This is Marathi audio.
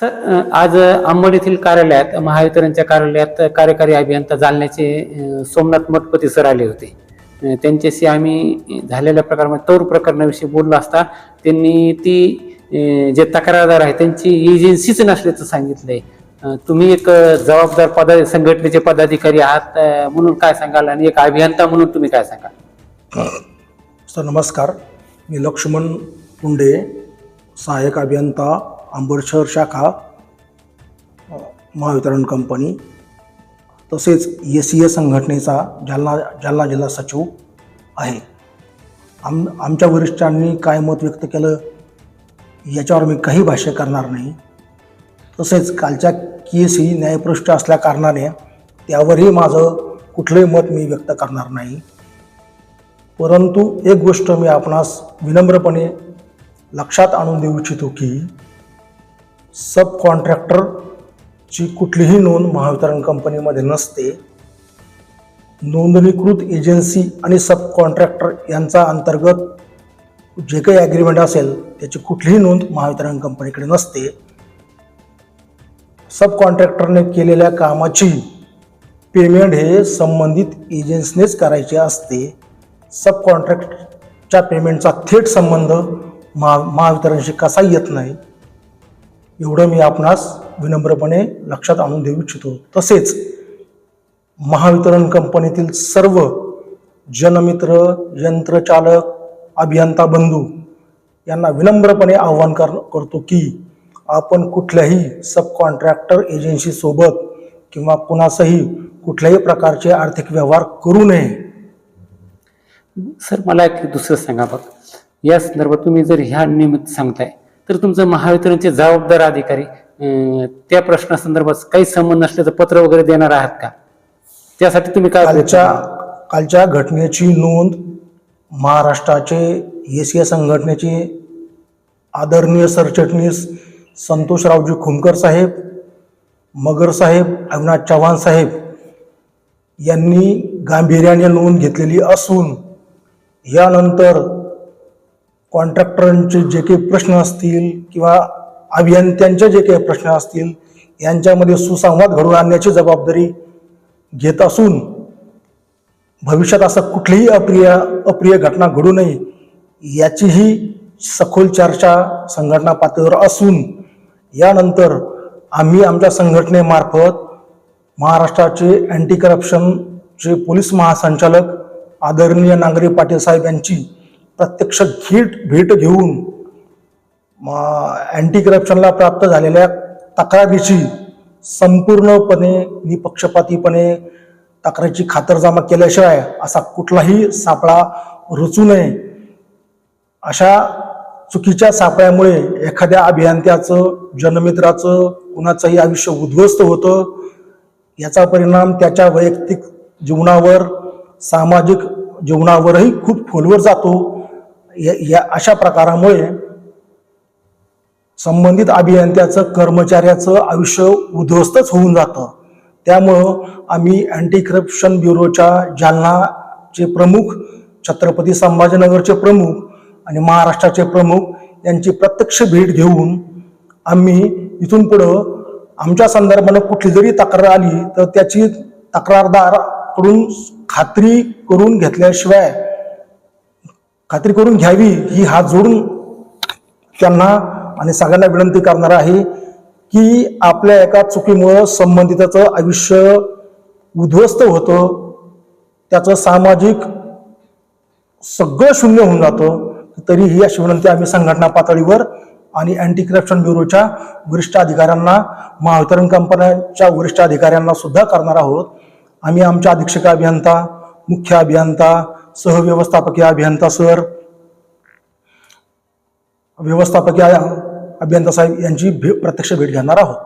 सर आज अंबड येथील कार्यालयात महावितरणच्या कार्यालयात कार्यकारी अभियंता जालन्याचे सोमनाथ मठपती सर आले होते. त्यांच्याशी आम्ही झालेल्या प्रकारामध्ये तौर प्रकरणाविषयी बोललो असता त्यांनी ती जे तक्रारदार आहे त्यांची एजन्सीच नसल्याचं सांगितलंय. तुम्ही एक जबाबदार पदा संघटनेचे पदाधिकारी आहात म्हणून काय सांगाल? आणि एक अभियंता म्हणून तुम्ही काय सांगाल? सर नमस्कार. मी लक्ष्मण पुंडे सहाय्यक अभियंता अंबड शहर शाखा महावितरण कंपनी तसेच एस सी ए संघटनेचा जालना जालना जिल्हा सचिव आहे. आम आमच्या वरिष्ठांनी काय मत व्यक्त केलं याच्यावर मी काही भाष्य करणार नाही. तसेच कालच्या केस ही न्यायपृष्ठ असल्या कारणाने त्यावरही माझं कुठलंही मत मी व्यक्त करणार नाही. परंतु एक गोष्ट मी आपणास विनम्रपणे लक्षात आणून देऊ इच्छितो की सब कॉन्ट्रॅक्टरची कुठलीही नोंद महावितरण कंपनीमध्ये नसते. नोंदणीकृत एजन्सी आणि सब कॉन्ट्रॅक्टर यांचा अंतर्गत जे काही ॲग्रीमेंट असेल त्याची कुठलीही नोंद महावितरण कंपनीकडे नसते. सब कॉन्ट्रॅक्टरने केलेल्या कामाची पेमेंट हे संबंधित एजन्सीनेच करायचे असते. सब कॉन्ट्रॅक्टच्या पेमेंटचा थेट संबंध महा महावितरणशी कसा येत नाही. एवढं मी आपणास विनम्रपणे लक्षात आणून देऊ इच्छितो. तसेच महावितरण कंपनीतील सर्व जनमित्र यंत्रचालक अभियंता बंधू यांना विनम्रपणे आव्हान कर करतो की आपण कुठल्याही सब कॉन्ट्रॅक्टर एजन्सीसोबत किंवा कुणासही कुठल्याही प्रकारचे आर्थिक व्यवहार करू नये. सर मला एक दुसरं सांगा बघ. या संदर्भात तुम्ही जर ह्या नियमित सांगताय तर तुमचं महावितरणचे जबाबदार अधिकारी त्या प्रश्नासंदर्भात काही संबंध नसल्याचं पत्र वगैरे देणार आहात का? त्यासाठी तुम्ही काय कालच्या कालच्या घटनेची नोंद महाराष्ट्राचे एशिया संघटनेचे आदरणीय सरचिटणीस संतोषरावजी खुमकर साहेब मगर साहेब अविनाश चव्हाण साहेब यांनी गांभीर्याने नोंद घेतलेली असून यानंतर कॉन्ट्रॅक्टरांचे जे काही प्रश्न असतील किंवा अभियंत्यांचे जे काही प्रश्न असतील यांच्यामध्ये सुसंवाद घडवून आणण्याची जबाबदारी घेत असून भविष्यात असं कुठलीही अप्रिय अप्रिय घटना घडू नये याचीही सखोल चर्चा संघटना पातळीवर असून यानंतर आम्ही आमच्या संघटनेमार्फत महाराष्ट्राचे अँटी करप्शनचे पोलीस महासंचालक आदरणीय नांगरे पाटील साहेब यांची प्रत्यक्ष घेट भेट घेऊन अँटी करप्शनला प्राप्त झालेल्या तक्रारीची संपूर्णपणे निपक्षपातीपणे तक्रारीची खातरजमा केल्याशिवाय असा कुठलाही सापळा रुचू नये. अशा चुकीच्या सापळ्यामुळे एखाद्या अभियंत्याचं जनमित्राचं कुणाचंही आयुष्य उद्ध्वस्त होतं याचा परिणाम त्याच्या वैयक्तिक जीवनावर सामाजिक जीवनावरही खूप खोलवर जातो. या या अशा प्रकारामुळे संबंधित अभियंत्याचं कर्मचाऱ्याचं आयुष्य उद्ध्वस्तच होऊन जातं. त्यामुळं आम्ही अँटी करप्शन ब्युरोच्या जालनाचे प्रमुख छत्रपती संभाजीनगरचे प्रमुख आणि महाराष्ट्राचे प्रमुख यांची प्रत्यक्ष भेट घेऊन आम्ही इथून पुढं आमच्या संदर्भानं कुठली जरी तक्रार आली तर त्याची तक्रारदाराकडून खात्री करून घेतल्याशिवाय खात्री करून घ्यावी ही हात जोडून त्यांना आणि सगळ्यांना विनंती करणार आहे की आपल्या एका चुकीमुळं संबंधिताचं आयुष्य उद्ध्वस्त होतं त्याचं सामाजिक सगळं शून्य होऊन जातं. तरीही अशी विनंती आम्ही संघटना पातळीवर आणि अँटी करप्शन ब्युरोच्या वरिष्ठ अधिकाऱ्यांना महावितरण कंपन्यांच्या वरिष्ठ अधिकाऱ्यांना सुद्धा करणार आहोत. आम्ही आमच्या अधीक्षक अभियंता मुख्य अभियंता सहव्यवस्थापकीय अभियंता सर व्यवस्थापकीय अभियंता साहेब यांची भे प्रत्यक्ष भेट घेणार आहोत.